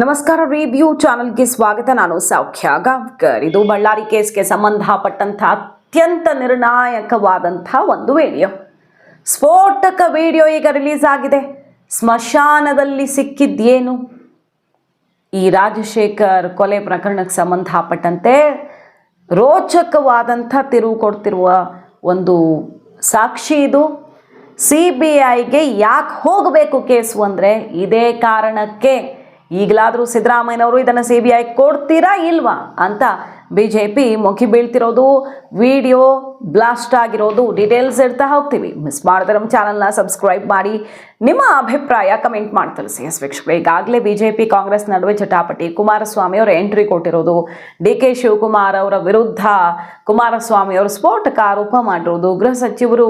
ನಮಸ್ಕಾರ ರಿವ್ಯೂ ಚಾನಲ್ಗೆ ಸ್ವಾಗತ. ನಾನು ಸೌಖ್ಯ ಗಾವ್ಕರ್. ಇದು ಬಳ್ಳಾರಿ ಕೇಸ್ಗೆ ಸಂಬಂಧಪಟ್ಟಂಥ ಅತ್ಯಂತ ನಿರ್ಣಾಯಕವಾದಂಥ ಒಂದು ವಿಡಿಯೋ. ಸ್ಫೋಟಕ ವಿಡಿಯೋ ಈಗ ರಿಲೀಸ್ ಆಗಿದೆ. ಸ್ಮಶಾನದಲ್ಲಿ ಸಿಕ್ಕಿದ್ದೇನು? ಈ ರಾಜಶೇಖರ್ ಕೊಲೆ ಪ್ರಕರಣಕ್ಕೆ ಸಂಬಂಧಪಟ್ಟಂತೆ ರೋಚಕವಾದಂಥ ತಿರುವು ಕೊಡ್ತಿರುವ ಒಂದು ಸಾಕ್ಷಿ ಇದು. ಸಿ ಬಿ ಐಗೆ ಯಾಕೆ ಹೋಗಬೇಕು ಕೇಸು ಅಂದರೆ ಇದೇ ಕಾರಣಕ್ಕೆ ಈಗಲಾದರೂ ಸಿದ್ದರಾಮಯ್ಯನವರು ಇದನ್ನು ಸಿ ಬಿ ಐ ಕೊಡ್ತೀರಾ ಇಲ್ವಾ ಅಂತ ಬಿ ಜೆ ಪಿ ಮುಖಿ ಬೀಳ್ತಿರೋದು, ವಿಡಿಯೋ ಬ್ಲಾಸ್ಟ್ ಆಗಿರೋದು ಡೀಟೇಲ್ಸ್ ಇಡ್ತಾ ಹೋಗ್ತೀವಿ. ಮಿಸ್ ಮಾಡಿದ್ರೆ ನಮ್ಮ ಚಾನಲ್ನ ಸಬ್ಸ್ಕ್ರೈಬ್ ಮಾಡಿ, ನಿಮ್ಮ ಅಭಿಪ್ರಾಯ ಕಮೆಂಟ್ ಮಾಡಿ ತಿಳಿಸಿ. ಎಸ್ ವೀಕ್ಷಕರು, ಈಗಾಗಲೇ ಬಿ ಜೆ ಪಿ ಕಾಂಗ್ರೆಸ್ ನಡುವೆ ಜಟಾಪಟಿ. ಕುಮಾರಸ್ವಾಮಿ ಅವರು ಎಂಟ್ರಿ ಕೊಟ್ಟಿರೋದು. ಡಿ ಕೆ ಶಿವಕುಮಾರ್ ಅವರ ವಿರುದ್ಧ ಕುಮಾರಸ್ವಾಮಿ ಅವರು ಸ್ಫೋಟಕ ಆರೋಪ ಮಾಡಿರೋದು. ಗೃಹ ಸಚಿವರು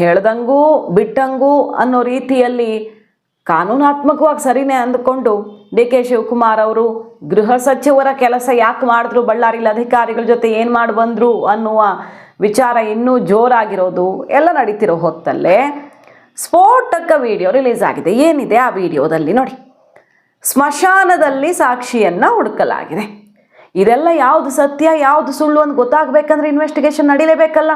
ಹೇಳ್ದಂಗೂ, ಬಿಟ್ಟಂಗೂ ಅನ್ನೋ ರೀತಿಯಲ್ಲಿ ಕಾನೂನಾತ್ಮಕವಾಗಿ ಸರಿನೇ ಅಂದುಕೊಂಡು ಡಿ ಕೆ ಶಿವಕುಮಾರ್ ಅವರು ಗೃಹ ಸಚಿವರ ಕೆಲಸ ಯಾಕೆ ಮಾಡಿದ್ರು, ಬಳ್ಳಾರಿಲಿ ಅಧಿಕಾರಿಗಳ ಜೊತೆ ಏನು ಮಾಡಿ ಬಂದರು ಅನ್ನುವ ವಿಚಾರ ಇನ್ನೂ ಜೋರಾಗಿರೋದು ಎಲ್ಲ ನಡೀತಿರೋ ಹೊತ್ತಲ್ಲೇ ಸ್ಫೋಟಕ ವಿಡಿಯೋ ರಿಲೀಸ್ ಆಗಿದೆ. ಏನಿದೆ ಆ ವಿಡಿಯೋದಲ್ಲಿ ನೋಡಿ. ಸ್ಮಶಾನದಲ್ಲಿ ಸಾಕ್ಷಿಯನ್ನು ಹುಡುಕಲಾಗಿದೆ. ಇದೆಲ್ಲ ಯಾವುದು ಸತ್ಯ, ಯಾವುದು ಸುಳ್ಳು ಅಂತ ಗೊತ್ತಾಗಬೇಕಂದ್ರೆ ಇನ್ವೆಸ್ಟಿಗೇಷನ್ ನಡೀಲೇಬೇಕಲ್ಲ.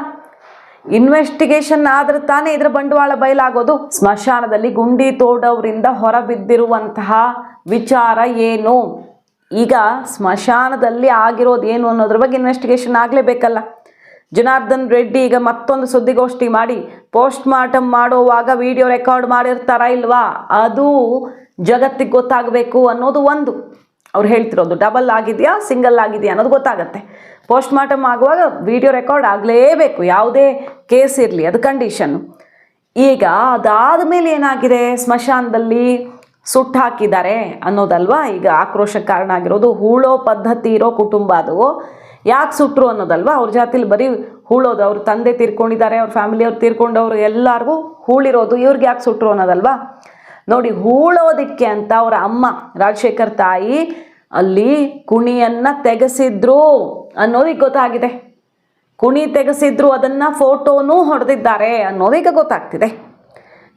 ಇನ್ವೆಸ್ಟಿಗೇಷನ್ ಆದ್ರೆ ತಾನೇ ಇದ್ರ ಬಂಡವಾಳ ಬಯಲಾಗೋದು. ಸ್ಮಶಾನದಲ್ಲಿ ಗುಂಡಿ ತೋಡವರಿಂದ ಹೊರಬಿದ್ದಿರುವಂತಹ ವಿಚಾರ ಏನು? ಈಗ ಸ್ಮಶಾನದಲ್ಲಿ ಆಗಿರೋದು ಏನು ಅನ್ನೋದ್ರ ಬಗ್ಗೆ ಇನ್ವೆಸ್ಟಿಗೇಷನ್ ಆಗಲೇಬೇಕಲ್ಲ. ಜನಾರ್ದನ್ ರೆಡ್ಡಿ ಈಗ ಮತ್ತೊಂದು ಸುದ್ದಿಗೋಷ್ಠಿ ಮಾಡಿ ಪೋಸ್ಟ್ ಮಾರ್ಟಮ್ ಮಾಡುವಾಗ ವಿಡಿಯೋ ರೆಕಾರ್ಡ್ ಮಾಡಿರ್ತಾರ ಇಲ್ವಾ? ಅದು ಜಗತ್ತಿಗೆ ಗೊತ್ತಾಗಬೇಕು ಅನ್ನೋದು ಒಂದು. ಅವ್ರು ಹೇಳ್ತಿರೋದು ಡಬಲ್ ಆಗಿದೆಯಾ ಸಿಂಗಲ್ ಆಗಿದೆಯಾ ಅನ್ನೋದು ಗೊತ್ತಾಗುತ್ತೆ. ಪೋಸ್ಟ್ ಮಾರ್ಟಮ್ ಆಗುವಾಗ ವಿಡಿಯೋ ರೆಕಾರ್ಡ್ ಆಗಲೇಬೇಕು, ಯಾವುದೇ ಕೇಸ್ ಇರಲಿ, ಅದು ಕಂಡೀಷನ್ನು ಈಗ ಅದಾದ ಮೇಲೆ ಏನಾಗಿದೆ? ಸ್ಮಶಾನದಲ್ಲಿ ಸುಟ್ಟು ಹಾಕಿದ್ದಾರೆ ಅನ್ನೋದಲ್ವಾ? ಈಗ ಆಕ್ರೋಶಕ್ಕೆ ಕಾರಣ ಆಗಿರೋದು, ಹೂಳೋ ಪದ್ಧತಿ ಇರೋ ಕುಟುಂಬ ಅದು. ಯಾಕೆ ಸುಟ್ಟರು ಅನ್ನೋದಲ್ವಾ? ಅವ್ರ ಜಾತಿಲಿ ಬರೀ ಹೂಳೋದು, ಅವ್ರ ತಂದೆ ತೀರ್ಕೊಂಡಿದ್ದಾರೆ, ಅವ್ರ ಫ್ಯಾಮಿಲಿಯವ್ರು ತೀರ್ಕೊಂಡವ್ರು, ಎಲ್ಲರಿಗೂ ಹೂಳಿರೋದು, ಇವ್ರಿಗೆ ಯಾಕೆ ಸುಟ್ಟರು ಅನ್ನೋದಲ್ವಾ? ನೋಡಿ ಹೂಳೋದಿಕ್ಕೆ ಅಂತ ಅವರ ಅಮ್ಮ, ರಾಜಶೇಖರ್ ತಾಯಿ ಅಲ್ಲಿ ಕುಣಿಯನ್ನ ತೆಗೆಸಿದ್ರು ಅನ್ನೋದಕ್ಕೆ ಗೊತ್ತಾಗಿದೆ. ಕುಣಿ ತೆಗೆಸಿದ್ರು, ಅದನ್ನು ಫೋಟೋನೂ ಹೊಡೆದಿದ್ದಾರೆ ಅನ್ನೋದೀಗ ಗೊತ್ತಾಗ್ತಿದೆ.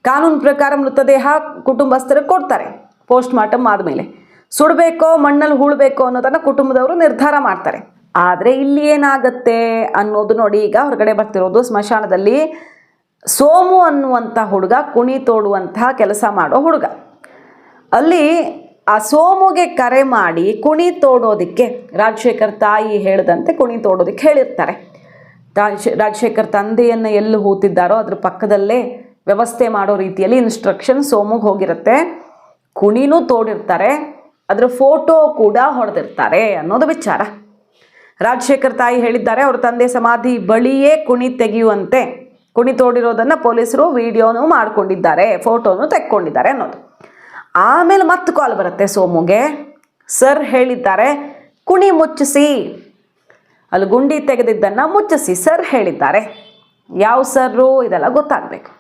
ಕಾನೂನು ಪ್ರಕಾರ ಮೃತದೇಹ ಕುಟುಂಬಸ್ಥರ ಕೊಡ್ತಾರೆ ಪೋಸ್ಟ್ ಮಾರ್ಟಮ್ ಆದಮೇಲೆ. ಸುಡಬೇಕೋ, ಮಣ್ಣಲ್ಲಿ ಹೂಳಬೇಕೋ ಅನ್ನೋದನ್ನು ಕುಟುಂಬದವರು ನಿರ್ಧಾರ ಮಾಡ್ತಾರೆ. ಆದರೆ ಇಲ್ಲಿ ಏನಾಗತ್ತೆ ಅನ್ನೋದು ನೋಡಿ ಈಗ ಹೊರಗಡೆ ಬರ್ತಿರೋದು ಸ್ಮಶಾನದಲ್ಲಿ ಸೋಮು ಅನ್ನುವಂಥ ಹುಡುಗ, ಕುಣಿ ತೋಡುವಂತಹ ಕೆಲಸ ಮಾಡೋ ಹುಡುಗ. ಅಲ್ಲಿ ಆ ಸೋಮುಗೆ ಕರೆ ಮಾಡಿ ಕುಣಿ ತೋಡೋದಕ್ಕೆ ರಾಜಶೇಖರ್ ತಾಯಿ ಹೇಳದಂತೆ ಕುಣಿ ತೋಡೋದಕ್ಕೆ ಹೇಳಿರ್ತಾರೆ. ರಾಜ ರಾಜಶೇಖರ್ ತಂದೆಯನ್ನು ಎಲ್ಲಿ ಹೂತಿದ್ದಾರೋ ಅದ್ರ ಪಕ್ಕದಲ್ಲೇ ವ್ಯವಸ್ಥೆ ಮಾಡೋ ರೀತಿಯಲ್ಲಿ ಇನ್ಸ್ಟ್ರಕ್ಷನ್ ಸೋಮುಗೆ ಹೋಗಿರುತ್ತೆ. ಕುಣಿನೂ ತೋಡಿರ್ತಾರೆ, ಅದರ ಫೋಟೋ ಕೂಡ ಹೊಡೆದಿರ್ತಾರೆ ಅನ್ನೋದು ವಿಚಾರ. ರಾಜಶೇಖರ್ ತಾಯಿ ಹೇಳಿದ್ದಾರೆ, ಅವ್ರ ತಂದೆ ಸಮಾಧಿ ಬಳಿಯೇ ಕುಣಿ ತೆಗೆಯುವಂತೆ ಕುಣಿ ತೋಡಿರೋದನ್ನು ಪೊಲೀಸರು ವಿಡಿಯೋನು ಮಾಡ್ಕೊಂಡಿದ್ದಾರೆ, ಫೋಟೋನು ತೆಕ್ಕೊಂಡಿದ್ದಾರೆ ಅನ್ನೋದು. ಆಮೇಲೆ ಮತ್ತೆ ಕಾಲ್ ಬರುತ್ತೆ ಸೋಮುಗೆ. ಸರ್ ಹೇಳಿದ್ದಾರೆ, ಕುಣಿ ಮುಚ್ಚಿಸಿ. ಅಲ್ಲಿ ಗುಂಡಿ ತೆಗೆದಿದ್ದನ್ನು ಮುಚ್ಚಿಸಿ, ಸರ್ ಹೇಳಿದ್ದಾರೆ. ಯಾವ ಸರ್ರು ಇದೆಲ್ಲ ಗೊತ್ತಾಗಬೇಕು.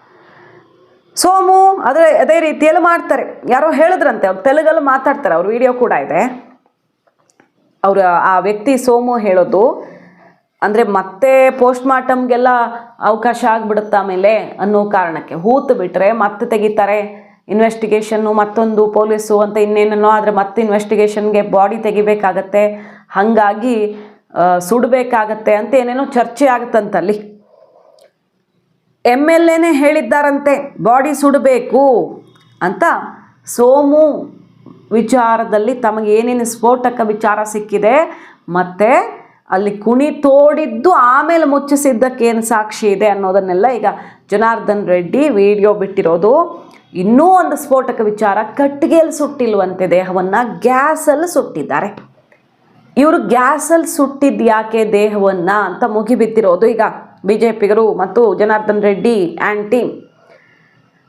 ಸೋಮು ಅದೇ ಅದೇ ರೀತಿಯಲ್ಲಿ ಮಾಡ್ತಾರೆ. ಯಾರೋ ಹೇಳಿದ್ರಂತೆ, ಅವ್ರು ತೆಲುಗಲ್ಲಿ ಮಾತಾಡ್ತಾರೆ, ಅವ್ರ ವಿಡಿಯೋ ಕೂಡ ಇದೆ. ಅವರು ಆ ವ್ಯಕ್ತಿ ಸೋಮು ಹೇಳೋದು ಅಂದರೆ ಮತ್ತೆ ಪೋಸ್ಟ್ ಮಾರ್ಟಮ್ಗೆಲ್ಲ ಅವಕಾಶ ಆಗಿಬಿಡುತ್ತೆ ಆಮೇಲೆ ಅನ್ನೋ ಕಾರಣಕ್ಕೆ. ಹೂತು ಬಿಟ್ಟರೆ ಮತ್ತೆ ತೆಗಿತಾರೆ. ಇನ್ವೆಸ್ಟಿಗೇಷನ್ನು ಮತ್ತೊಂದು ಪೊಲೀಸು ಅಂತ ಇನ್ನೇನೋ ಆದರೆ ಮತ್ತೆ ಇನ್ವೆಸ್ಟಿಗೇಷನ್ಗೆ ಬಾಡಿ ತೆಗಿಬೇಕಾಗತ್ತೆ. ಹಾಗಾಗಿ ಸುಡಬೇಕಾಗತ್ತೆ ಅಂತ ಏನೇನೋ ಚರ್ಚೆ ಆಗುತ್ತಂತಲ್ಲಿ. ಎಂ ಎಲ್ ಎನೇ ಹೇಳಿದ್ದಾರಂತೆ ಬಾಡಿ ಸುಡಬೇಕು ಅಂತ. ಸೋಮು ವಿಚಾರದಲ್ಲಿ ತಮಗೆ ಏನೇನು ಸ್ಫೋಟಕ ವಿಚಾರ ಸಿಕ್ಕಿದೆ, ಮತ್ತು ಅಲ್ಲಿ ಕುಣಿ ತೋಡಿದ್ದು ಆಮೇಲೆ ಮುಚ್ಚಿಸಿದ್ದಕ್ಕೇನು ಸಾಕ್ಷಿ ಇದೆ ಅನ್ನೋದನ್ನೆಲ್ಲ ಈಗ ಜನಾರ್ದನ್ ರೆಡ್ಡಿ ವಿಡಿಯೋ ಬಿಟ್ಟಿರೋದು. ಇನ್ನೂ ಒಂದು ಸ್ಫೋಟಕ ವಿಚಾರ, ಕಟ್ಟಿಗೆಯಲ್ಲಿ ಸುಟ್ಟಿಲ್ವಂತೆ ದೇಹವನ್ನು ಗ್ಯಾಸಲ್ಲಿ ಸುಟ್ಟಿದ್ದಾರೆ. ಇವರು ಗ್ಯಾಸಲ್ಲಿ ಸುಟ್ಟಿದ್ದು ಯಾಕೆ ದೇಹವನ್ನು ಅಂತ ಮುಗಿಬಿದ್ದಿರೋದು ಈಗ ಬಿ ಜೆ ಪಿಗರು ಮತ್ತು ಜನಾರ್ದನ್ ರೆಡ್ಡಿ ಆ್ಯಂಡ್ ಟೀಮ್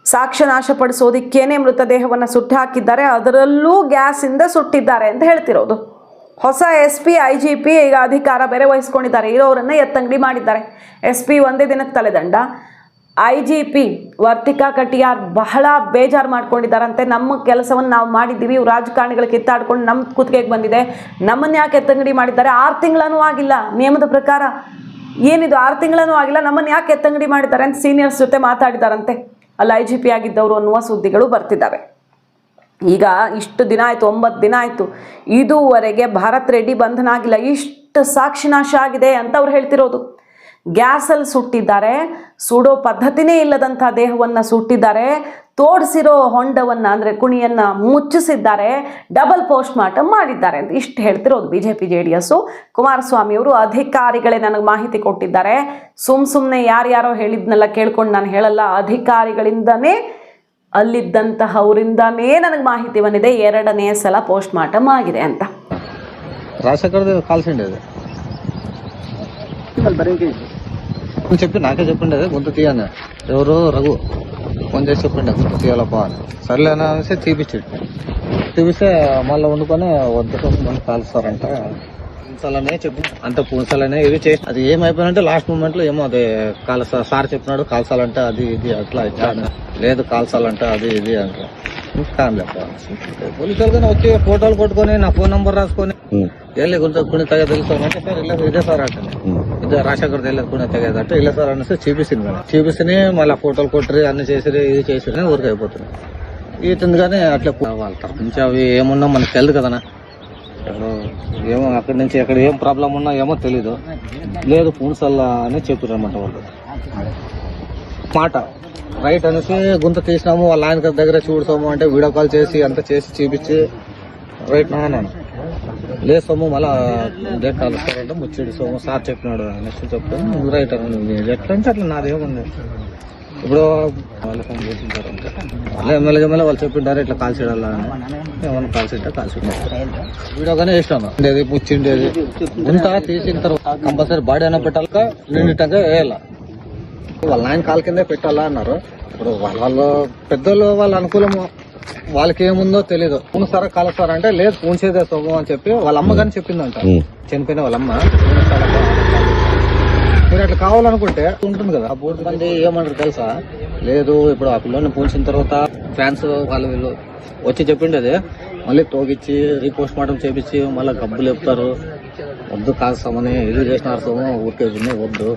ಸಾಕ್ಷ್ಯ ನಾಶಪಡಿಸೋದಿಕ್ಕೇನೆ ಮೃತದೇಹವನ್ನು ಸುಟ್ಟು ಹಾಕಿದ್ದಾರೆ, ಅದರಲ್ಲೂ ಗ್ಯಾಸಿಂದ ಸುಟ್ಟಿದ್ದಾರೆ ಅಂತ ಹೇಳ್ತಿರೋದು. ಹೊಸ S P I G P ಈಗ ಅಧಿಕಾರ ಬೇರೆ ವಹಿಸ್ಕೊಂಡಿದ್ದಾರೆ. ಇರೋರನ್ನ ಎತ್ತಂಗಡಿ ಮಾಡಿದ್ದಾರೆ. ಎಸ್ ಪಿ ಒಂದೇ ದಿನಕ್ಕೆ ತಲೆದಂಡ. I G P Vartika Katiyar ಬಹಳ ಬೇಜಾರು ಮಾಡ್ಕೊಂಡಿದ್ದಾರಂತೆ. ನಮ್ಮ ಕೆಲಸವನ್ನು ನಾವು ಮಾಡಿದ್ದೀವಿ. ಇವ್ರು ರಾಜಕಾರಣಿಗಳು ಕಿತ್ತಾಡ್ಕೊಂಡು ನಮ್ಮ ಕುತ್ತಿಗೆಗೆ ಬಂದಿದೆ. ನಮ್ಮನ್ನು ಯಾಕೆ ಎತ್ತಂಗಡಿ ಮಾಡಿದ್ದಾರೆ? ಆರು ತಿಂಗಳೂ ಆಗಿಲ್ಲ. ನಿಯಮದ ಪ್ರಕಾರ ಏನಿದು? ಆರು ತಿಂಗಳೂ ಆಗಿಲ್ಲ. ನಮ್ಮನ್ನು ಯಾಕೆ ಎತ್ತಂಗಡಿ ಮಾಡಿದ್ದಾರೆ ಅಂತ ಸೀನಿಯರ್ಸ್ ಜೊತೆ ಮಾತಾಡಿದಾರಂತೆ ಅಲ್ಲಿ ಐ ಜಿ ಪಿ ಆಗಿದ್ದವರು ಅನ್ನುವ ಸುದ್ದಿಗಳು ಬರ್ತಿದ್ದಾವೆ. ಈಗ ಇಷ್ಟು ದಿನ ಆಯಿತು, ಒಂಬತ್ತು ದಿನ ಆಯಿತು. ಇದುವರೆಗೆ ಭಾರತ್ ರೆಡ್ಡಿ ಬಂಧನ ಆಗಿಲ್ಲ ಇಷ್ಟು ಸಾಕ್ಷಿನಾಶ ಆಗಿದೆ ಅಂತ ಅವ್ರು ಹೇಳ್ತಿರೋದು. ಗ್ಯಾಸಲ್ಲಿ ಸುಟ್ಟಿದ್ದಾರೆ, ಸುಡೋ ಪದ್ಧತಿನೇ ಇಲ್ಲದಂಥ ದೇಹವನ್ನು ಸುಟ್ಟಿದ್ದಾರೆ, ತೋಡಿಸಿರೋ ಹೊಂಡವನ್ನು ಅಂದರೆ ಕುಣಿಯನ್ನು ಮುಚ್ಚಿಸಿದ್ದಾರೆ, ಡಬಲ್ ಪೋಸ್ಟ್ ಮಾರ್ಟಮ್ ಮಾಡಿದ್ದಾರೆ ಅಂತ ಇಷ್ಟು ಹೇಳ್ತಿರೋದು B J P J D S ಕುಮಾರಸ್ವಾಮಿಯವರು ಅಧಿಕಾರಿಗಳೇ ನನಗೆ ಮಾಹಿತಿ ಕೊಟ್ಟಿದ್ದಾರೆ. ಸುಮ್ಮ ಸುಮ್ಮನೆ ಯಾರ್ಯಾರೋ ಹೇಳಿದ್ನೆಲ್ಲ ಕೇಳ್ಕೊಂಡು ನಾನು ಹೇಳಲ್ಲ. ಅಧಿಕಾರಿಗಳಿಂದನೇ ಅಲ್ಲಿದ್ದಂತಹವರಿಂದನೇ ನನಗೆ ಮಾಹಿತಿ ಬಂದಿದೆ ಎರಡನೇ ಸಲ ಪೋಸ್ಟ್ ಮಾರ್ಟಮ್ ಆಗಿದೆ ಅಂತ రాజశేఖర్ది కాల్స్ ఉండేది నేను చెప్పి నాకే చెప్పిండేది గొంతు తీయని ఎవరు రఘు ఫోన్ చేసి చెప్పిండే గొంతు తీయాలప్ప అని సర్లే అని అనేసి తీపిచ్చాడు తీపిస్తే మళ్ళీ వండుకొని వద్దు మళ్ళీ కాల్స్తారంట పూసలనే చెప్పు. అంత పూసలనే ఇది చేసి అది ఏమైపోయినంటే లాస్ట్ మూమెంట్లో ఏమో అది కాల్స సార్ చెప్పినాడు కాల్సాలంటే అది ఇది అట్లా ఇట్లా లేదు కాల్సాలంటే అది ఇది అంటారు కాదు పోలీసులు కానీ వచ్చి ఫోటోలు కొట్టుకొని నా ఫోన్ నంబర్ రాసుకొని వెళ్ళి కొంచెం కొన్ని తగ్గ తెలుస్తామంటే సార్ ఇలా ఇదే సార్ అంటే. ఇదే రాజశేఖర్ తెలియదు కొన్ని తగ్గదు అంటే ఇలా సార్ అనేసి చూపిస్తుంది మేడం. చూపిస్తే మళ్ళీ ఫోటోలు కొట్టరు అన్ని చేసిరు ఇది చేసిరు ఊరికి అయిపోతుంది. వీటిని కానీ అట్లా వాళ్ళ తరఫు నుంచి అవి ఏమున్నా మనకు తెలియదు కదా ఏమో అక్కడి నుంచి ఎక్కడ ఏం ప్రాబ్లం ఉన్నా ఏమో తెలీదు. లేదు పూన్సల్లా అని చెప్పారన్నమాట వాళ్ళు. మాట. రైట్ అనేసి గుంత తీసినాము వాళ్ళ ఆయన దగ్గర చూడసాము అంటే వీడియో కాల్ చేసి అంతా చేసి చూపించి రైట్ నా అన్నాను లేదు సొమ్ము మళ్ళా డేట్ కలుస్తారంటే ముచ్చేడు సొమ్ము సార్ చెప్పినాడు అనేసి చెప్తాను రైట్ అని ఎట్లా అంటే అట్లా నాదేముంది ఇప్పుడు వాళ్ళు ఫోన్ చేసింటారు వాళ్ళు ఎమ్మెల్యే ఎమ్మెల్యే వాళ్ళు చెప్పింటారు ఇట్లా కాల్ చేయాలా అని. ఏమన్నా కాల్ చేస్తే కాల్ వీడియోగానే వేసినాను ఉండేది ముచ్చిండేది గుంత తీసిన తర్వాత కంపల్సరీ బాడీ అయినా పెట్టాలక నిండిటంగా వేయాల. వాళ్ళ ఆయన కాలు కిందే పెట్టాలా అన్నారు. ఇప్పుడు వాళ్ళ వాళ్ళు పెద్దోళ్ళు వాళ్ళ అనుకూలము వాళ్ళకి ఏముందో తెలియదు పూనుసారా కాలుస్తారా అంటే లేదు పూన్సేదే సొమ్ము అని చెప్పి వాళ్ళ అమ్మ కానీ చెప్పిందంట. చనిపోయిన వాళ్ళ అమ్మ. "పూనుసారా కావాలి." మీరు అట్లా కావాలనుకుంటే ఉంటుంది కదా. ఆ బోర్డు మంది ఏమంటారు తెలుసా? లేదు ఇప్పుడు ఆ పిల్లని పూల్చిన తర్వాత ఫ్యాన్స్ వాళ్ళు వీళ్ళు వచ్చి చెప్పిండేది మళ్ళీ తోగిచ్చి రీపోస్ట్ మార్టం చేపించి మళ్ళీ గబ్బులు చెప్తారు వద్దు కాస్తామని ఇది చేసినారు సోము ఊరికే వద్దు.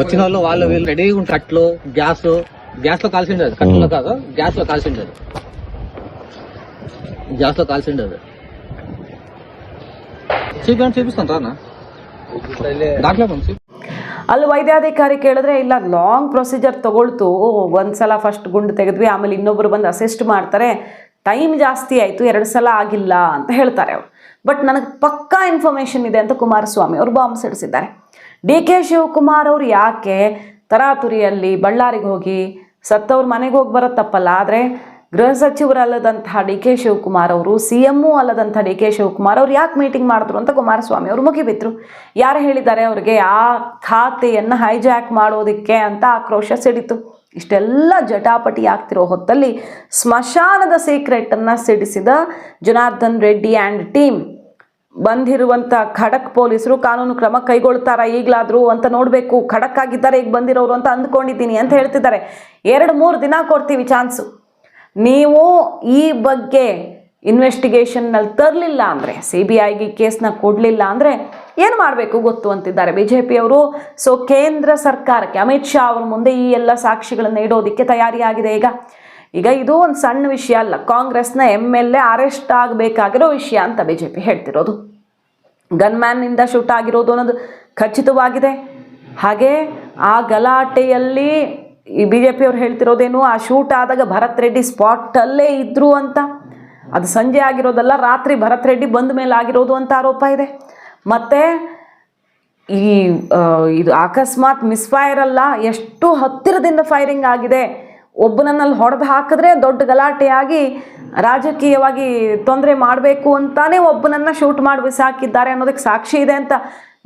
వచ్చిన వాళ్ళు వాళ్ళు వీళ్ళు రెడీగా ఉంటారు కట్లు గ్యాస్ గ్యాస్లో కాల్సిండేది కట్లో కాదు గ్యాస్లో కాల్సిండేది గ్యాస్లో కాల్సిండేది చూపించండి చూపిస్తాను రానా? దాంట్లో పంపి ಅಲ್ಲಿ ವೈದ್ಯಾಧಿಕಾರಿ ಕೇಳಿದ್ರೆ, ಇಲ್ಲ ಲಾಂಗ್ ಪ್ರೊಸೀಜರ್ ತಗೊಳ್ತು. ಒಂದ್ಸಲ ಫಸ್ಟ್ ಗುಂಡು ತೆಗೆದ್ವಿ, ಆಮೇಲೆ ಇನ್ನೊಬ್ಬರು ಬಂದು ಅಸಿಸ್ಟ್ ಮಾಡ್ತಾರೆ. ಟೈಮ್ ಜಾಸ್ತಿ ಆಯಿತು, ಎರಡು ಸಲ ಆಗಿಲ್ಲ, ಅಂತ ಹೇಳ್ತಾರೆ ಅವರು. ಬಟ್ ನನಗೆ ಪಕ್ಕಾ ಇನ್ಫಾರ್ಮೇಷನ್ ಇದೆ ಅಂತ ಕುಮಾರಸ್ವಾಮಿ ಅವರು ಬಾಂಬ್ ಸಿಡಿಸಿದ್ದಾರೆ. ಡಿ ಕೆ ಶಿವಕುಮಾರ್ ಅವರು ಯಾಕೆ ತರಾತುರಿಯಲ್ಲಿ ಬಳ್ಳಾರಿಗೆ ಹೋಗಿ ಸತ್ತವ್ರ ಮನೆಗೆ ಹೋಗಿ ಬರೋ ತಪ್ಪಲ್ಲ, ಆದರೆ ಗೃಹ ಸಚಿವರಲ್ಲದಂತಹ ಡಿ ಕೆ ಶಿವಕುಮಾರ್ ಅವರು, ಸಿ ಎಮ್ಮು ಅಲ್ಲದಂಥ ಡಿ ಕೆ ಶಿವಕುಮಾರ್ ಅವ್ರು ಯಾಕೆ ಮೀಟಿಂಗ್ ಮಾಡಿದ್ರು ಅಂತ ಕುಮಾರಸ್ವಾಮಿ ಅವರು ಮುಗಿಬಿದ್ರು. ಯಾರು ಹೇಳಿದ್ದಾರೆ ಅವರಿಗೆ, ಆ ಖಾತೆಯನ್ನು ಹೈಜಾಕ್ ಮಾಡೋದಕ್ಕೆ ಅಂತ ಆಕ್ರೋಶ ಸಿಡಿತು. ಇಷ್ಟೆಲ್ಲ ಜಟಾಪಟಿ ಆಗ್ತಿರೋ ಹೊತ್ತಲ್ಲಿ ಸ್ಮಶಾನದ ಸೀಕ್ರೆಟನ್ನು ಸಿಡಿಸಿದ ಜನಾರ್ದನ್ ರೆಡ್ಡಿ ಆ್ಯಂಡ್ ಟೀಮ್ ಬಂದಿರುವಂಥ ಖಡಕ್ ಪೊಲೀಸರು ಕಾನೂನು ಕ್ರಮ ಕೈಗೊಳ್ತಾರಾ ಈಗಲಾದರೂ ಅಂತ ನೋಡಬೇಕು, ಖಡಕ್ ಆಗಿದ್ದಾರೆ, ಈಗ ಬಂದಿರೋರು ಅಂತ ಅಂದ್ಕೊಂಡಿದ್ದೀನಿ ಅಂತ ಹೇಳ್ತಿದ್ದಾರೆ. ಎರಡು ಮೂರು ದಿನ ಕೊಡ್ತೀವಿ ಚಾನ್ಸು ನೀವು ಈ ಬಗ್ಗೆ ಇನ್ವೆಸ್ಟಿಗೇಷನ್ನಲ್ಲಿ ತರಲಿಲ್ಲ ಅಂದರೆ ಸಿ ಬಿ ಐಗೆ ಕೇಸ್ನ ಕೊಡಲಿಲ್ಲ ಅಂದರೆ ಏನು ಮಾಡಬೇಕು ಗೊತ್ತು ಅಂತಿದ್ದಾರೆ ಬಿ ಜೆ ಪಿಯವರು ಸೊ ಕೇಂದ್ರ ಸರ್ಕಾರಕ್ಕೆ, ಅಮಿತ್ ಶಾ ಅವ್ರ ಮುಂದೆ ಈ ಎಲ್ಲ ಸಾಕ್ಷಿಗಳನ್ನು ಇಡೋದಕ್ಕೆ ತಯಾರಿಯಾಗಿದೆ ಈಗ. ಈಗ ಇದು ಒಂದು ಸಣ್ಣ ವಿಷಯ ಅಲ್ಲ, ಕಾಂಗ್ರೆಸ್ನ ಎಂ ಎಲ್ ಎ ಅರೆಸ್ಟ್ ಆಗಬೇಕಾಗಿರೋ ವಿಷಯ ಅಂತ ಬಿ ಜೆ ಪಿ ಹೇಳ್ತಿರೋದು. ಗನ್ಮ್ಯಾನ್ನಿಂದ ಶೂಟ್ ಆಗಿರೋದು ಅನ್ನೋದು ಖಚಿತವಾಗಿದೆ. ಹಾಗೆ ಆ ಗಲಾಟೆಯಲ್ಲಿ ಈ ಬಿ ಜೆ ಪಿಯವ್ರು ಹೇಳ್ತಿರೋದೇನು, ಆ ಶೂಟ್ ಆದಾಗ ಭರತ್ ರೆಡ್ಡಿ ಸ್ಪಾಟಲ್ಲೇ ಇದ್ದರು ಅಂತ. ಅದು ಸಂಜೆ ಆಗಿರೋದಲ್ಲ, ರಾತ್ರಿ ಭರತ್ ರೆಡ್ಡಿ ಬಂದ ಮೇಲೆ ಆಗಿರೋದು ಅಂತ ಆರೋಪ ಇದೆ. ಮತ್ತು ಈ ಇದು ಅಕಸ್ಮಾತ್ ಮಿಸ್ ಫೈರ್ ಅಲ್ಲ, ಎಷ್ಟು ಹತ್ತಿರದಿಂದ ಫೈರಿಂಗ್ ಆಗಿದೆ. ಒಬ್ಬನನ್ನಲ್ಲಿ ಹೊಡೆದು ಹಾಕಿದ್ರೆ ದೊಡ್ಡ ಗಲಾಟೆಯಾಗಿ, ರಾಜಕೀಯವಾಗಿ ತೊಂದರೆ ಮಾಡಬೇಕು ಅಂತಾನೆ ಒಬ್ಬನನ್ನ ಶೂಟ್ ಮಾಡಿ ಬಿಸಾಕಿದ್ದಾರೆ ಅನ್ನೋದಕ್ಕೆ ಸಾಕ್ಷಿ ಇದೆ ಅಂತ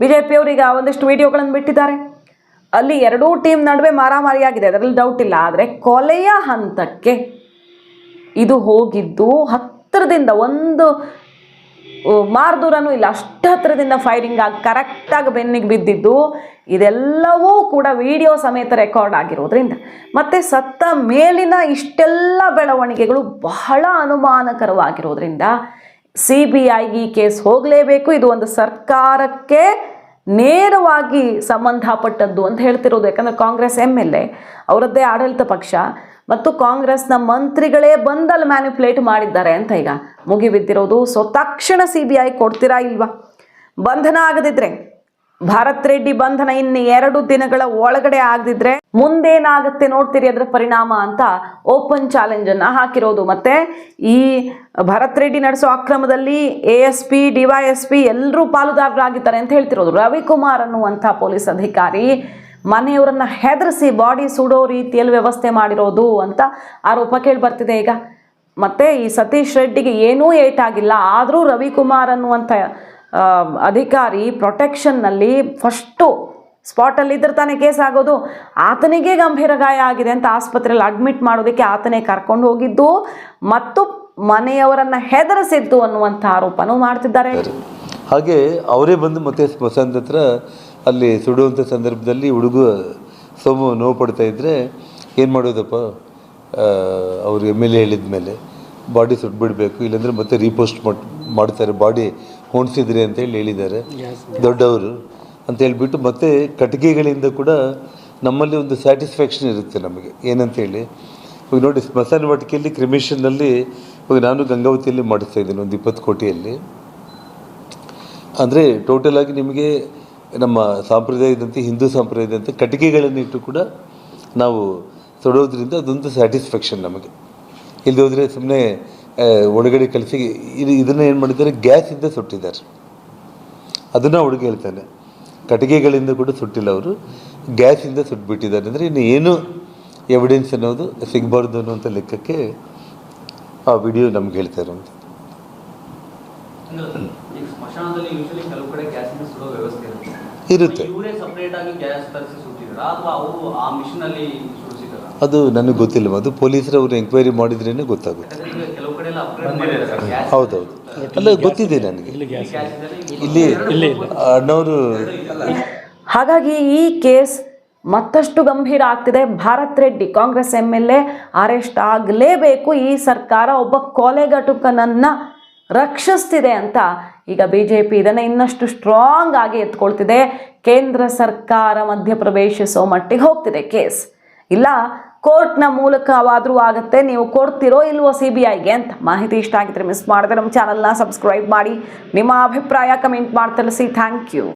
ಬಿ ಜೆ ಪಿಯವರೀಗ ಒಂದಿಷ್ಟು ವಿಡಿಯೋಗಳನ್ನು ಬಿಟ್ಟಿದ್ದಾರೆ. ಅಲ್ಲಿ ಎರಡೂ ಟೀಮ್ ನಡುವೆ ಮಾರಾಮಾರಿಯಾಗಿದೆ. ಅದರಲ್ಲಿ ಡೌಟ್ ಇಲ್ಲ. ಆದರೆ ಕೊಲೆಯ ಹಂತಕ್ಕೆ ಇದು ಹೋಗಿದ್ದು ಹತ್ತಿರದಿಂದ ಒಂದು ಮಾರ್ದೂರನೂ ಇಲ್ಲ. ಅಷ್ಟು ಹತ್ತಿರದಿಂದ ಫೈರಿಂಗ್ ಆಗಿ ಕರೆಕ್ಟಾಗಿ ಬೆನ್ನಿಗೆ ಬಿದ್ದಿದ್ದು. ಇದೆಲ್ಲವೂ ಕೂಡ ವಿಡಿಯೋ ಸಮೇತ ರೆಕಾರ್ಡ್ ಆಗಿರೋದ್ರಿಂದ. ಮತ್ತು ಸತ್ತ ಮೇಲಿನ ಇಷ್ಟೆಲ್ಲ ಬೆಳವಣಿಗೆಗಳು ಬಹಳ ಅನುಮಾನಕರವಾಗಿರೋದ್ರಿಂದ ಸಿ ಬಿ ಐಗೆ ಈ ಕೇಸ್ ಹೋಗಲೇಬೇಕು. ಇದು ಒಂದು ಸರ್ಕಾರಕ್ಕೆ ನೇರವಾಗಿ ಸಂಬಂಧಪಟ್ಟದ್ದು ಅಂತ ಹೇಳ್ತಿರೋದು. ಯಾಕಂದ್ರೆ ಕಾಂಗ್ರೆಸ್ ಎಂ ಎಲ್ ಎ, ಅವರದ್ದೇ ಆಡಳಿತ ಪಕ್ಷ ಮತ್ತು ಕಾಂಗ್ರೆಸ್ನ ಮಂತ್ರಿಗಳೇ ಬಂದಲ್ಲಿ ಮ್ಯಾನಿಪ್ಯುಲೇಟ್ ಮಾಡಿದ್ದಾರೆ ಅಂತ ಈಗ ಮುಗಿಬಿದ್ದಿರೋದು. ಸೊ ತಕ್ಷಣ ಸಿ ಬಿ ಐ ಕೊಡ್ತೀರಾ ಇಲ್ವಾ? ಬಂಧನ ಆಗದಿದ್ರೆ. ಭಾರತ್ ರೆಡ್ಡಿ ಬಂಧನ ಇನ್ನು ಎರಡು ದಿನಗಳ ಒಳಗಡೆ ಆಗದಿದ್ರೆ ಮುಂದೇನಾಗುತ್ತೆ ನೋಡ್ತೀರಿ ಅದರ ಪರಿಣಾಮ ಅಂತ ಓಪನ್ ಚಾಲೆಂಜ್ ಅನ್ನ ಹಾಕಿರೋದು. ಮತ್ತೆ ಈ ಭರತ್ ರೆಡ್ಡಿ ನಡೆಸೋ ಅಕ್ರಮದಲ್ಲಿ ಎ ಎಸ್ ಪಿ ಡಿವೈಎಸ್ಪಿ ಎಲ್ಲರೂ ಪಾಲುದಾರರಾಗಿದ್ದಾರೆ ಅಂತ ಹೇಳ್ತಿರೋದು. ರವಿಕುಮಾರ್ ಅನ್ನುವಂಥ ಪೊಲೀಸ್ ಅಧಿಕಾರಿ ಮನೆಯವರನ್ನ ಹೆದರಿಸಿ ಬಾಡಿ ಸುಡೋ ರೀತಿಯಲ್ಲಿ ವ್ಯವಸ್ಥೆ ಮಾಡಿರೋದು ಅಂತ ಆರೋಪ ಕೇಳಿ ಬರ್ತಿದೆ ಈಗ. ಮತ್ತೆ ಈ ಸತೀಶ್ ರೆಡ್ಡಿಗೆ ಏನೂ ಏಟಾಗಿಲ್ಲ. ಆದರೂ ರವಿಕುಮಾರ್ ಅನ್ನುವಂಥ ಅಧಿಕಾರಿ ಪ್ರೊಟೆಕ್ಷನ್ನಲ್ಲಿ ಫಸ್ಟು ಸ್ಪಾಟಲ್ಲಿ ಇದ್ರೆ ತಾನೇ ಕೇಸ್ ಆಗೋದು. ಆತನಿಗೆ ಗಂಭೀರ ಗಾಯ ಆಗಿದೆ ಅಂತ ಆಸ್ಪತ್ರೆಯಲ್ಲಿ ಅಡ್ಮಿಟ್ ಮಾಡೋದಕ್ಕೆ ಆತನೇ ಕರ್ಕೊಂಡು ಹೋಗಿದ್ದು ಮತ್ತು ಮನೆಯವರನ್ನು ಹೆದರಿಸಿದ್ದು ಅನ್ನುವಂಥ ಆರೋಪನೂ ಮಾಡ್ತಿದ್ದಾರೆ. ಹಾಗೆ ಅವರೇ ಬಂದು ಮತ್ತೆ ಸ್ಮಶಾನದ ಹತ್ರ ಅಲ್ಲಿ ಸುಡುವಂಥ ಸಂದರ್ಭದಲ್ಲಿ ಹುಡುಗ ಸೋಮು ನೋವು ಪಡ್ತಾ ಇದ್ದರೆ ಏನು ಮಾಡೋದಪ್ಪ? ಅವ್ರು ಎಂ ಎಲ್ ಎ ಹೇಳಿದ ಮೇಲೆ ಬಾಡಿ ಸುಟ್ಬಿಡಬೇಕು, ಇಲ್ಲಾಂದರೆ ಮತ್ತೆ ರೀಪೋಸ್ಟ್ ಮಾಡ್ ಮಾಡ್ತಾರೆ ಬಾಡಿ ಹೊಣಿಸಿದ್ರಿ ಅಂತೇಳಿ ಹೇಳಿದ್ದಾರೆ. ದೊಡ್ಡವರು ಅಂತ ಹೇಳಿಬಿಟ್ಟು ಮತ್ತೆ ಕಟ್ಟಿಗೆಗಳಿಂದ ಕೂಡ ನಮ್ಮಲ್ಲಿ ಒಂದು ಸ್ಯಾಟಿಸ್ಫ್ಯಾಕ್ಷನ್ ಇರುತ್ತೆ ನಮಗೆ. ಏನಂತೇಳಿ ಇವಾಗ ನೋಡಿ ಸ್ಮಶಾನ ವಾಟಿಕೆಯಲ್ಲಿ ಕ್ರಿಮಿಷನ್ನಲ್ಲಿ ಇವಾಗ ನಾನು ಗಂಗಾವತಿಯಲ್ಲಿ ಮಾಡಿಸ್ತಾ ಇದ್ದೀನಿ ಒಂದು ಇಪ್ಪತ್ತು ಕೋಟಿಯಲ್ಲಿ. ಅಂದರೆ ಟೋಟಲ್ ಆಗಿ ನಿಮಗೆ ನಮ್ಮ ಸಾಂಪ್ರದಾಯದಂತೆ ಹಿಂದೂ ಸಾಂಪ್ರದಾಯದಂತೆ ಕಟ್ಟಿಗೆಗಳನ್ನಿಟ್ಟು ಕೂಡ ನಾವು ತೊಡೋದ್ರಿಂದ ಅದೊಂದು ಸ್ಯಾಟಿಸ್ಫ್ಯಾಕ್ಷನ್ ನಮಗೆ. ಇಲ್ಲಿ ಹೋದರೆ ಸುಮ್ಮನೆ ಒಳಗಡೆ ಕಲಿಸಿ ಇದು ಇದನ್ನು ಏನು ಮಾಡಿದ್ದಾರೆ? ಗ್ಯಾಸಿಂದ ಸುಟ್ಟಿದ್ದಾರೆ. ಅದನ್ನು ಹುಡುಗ ಹೇಳ್ತಾನೆ. ಕಟ್ಟಿಗೆಗಳಿಂದ ಕೂಡ ಸುಟ್ಟಿಲ್ಲ ಅವರು. ಗ್ಯಾಸಿಂದ ಸುಟ್ಬಿಟ್ಟಿದ್ದಾರೆ. ಅಂದರೆ ಇನ್ನು ಏನು ಎವಿಡೆನ್ಸ್ ಅನ್ನೋದು ಸಿಗಬಾರ್ದು ಅನ್ನೋಂಥ ಲೆಕ್ಕಕ್ಕೆ ಆ ವಿಡಿಯೋ ನಮ್ಗೆ ಹೇಳ್ತಾ ಇರೋಂಥ ವ್ಯವಸ್ಥೆ ಇರುತ್ತೆ. ಅದು ನನಗೆ ಗೊತ್ತಿಲ್ಲ. ಅದು ಪೊಲೀಸರು ಅವರು ಎಂಕ್ವೈರಿ ಮಾಡಿದ್ರೇನೆ ಗೊತ್ತಾಗುತ್ತೆ. ಹೌದೌದು ಅಲ್ಲ ಗೊತ್ತಿದೆ ನನಗೆ. ಇಲ್ಲಿ ಅಣ್ಣವರು ಹಾಗಾಗಿ ಈ ಕೇಸ್ ಮತ್ತಷ್ಟು ಗಂಭೀರ ಆಗ್ತಿದೆ. Bharat Reddy Congress M L A arrest ಆಗಲೇಬೇಕು. ಈ ಸರ್ಕಾರ ಒಬ್ಬ ಕೊಲೆಗಟುಕನನ್ನು ರಕ್ಷಿಸ್ತಿದೆ ಅಂತ ಈಗ ಬಿ ಜೆ ಪಿ ಇದನ್ನು ಇನ್ನಷ್ಟು ಸ್ಟ್ರಾಂಗ್ ಆಗಿ ಎತ್ಕೊಳ್ತಿದೆ. ಕೇಂದ್ರ ಸರ್ಕಾರ ಮಧ್ಯಪ್ರವೇಶಿಸೋ ಮಟ್ಟಿಗೆ ಹೋಗ್ತಿದೆ ಕೇಸ್. ಇಲ್ಲ ಕೋರ್ಟ್ನ ಮೂಲಕವಾದರೂ ಆಗುತ್ತೆ, ನೀವು ಕೊಡ್ತಿರೋ ಇಲ್ವೋ ಸಿ ಬಿ ಐಗೆ ಅಂತ ಮಾಹಿತಿ ಇಷ್ಟ ಆಗಿದ್ರೆ ಮಿಸ್ ಮಾಡಿದ್ರೆ ನಮ್ಮ ಚಾನಲ್ನ ಸಬ್ಸ್ಕ್ರೈಬ್ ಮಾಡಿ. ನಿಮ್ಮ ಅಭಿಪ್ರಾಯ ಕಮೆಂಟ್ ಮಾಡಿ ತಿಳಿಸಿ. Thank you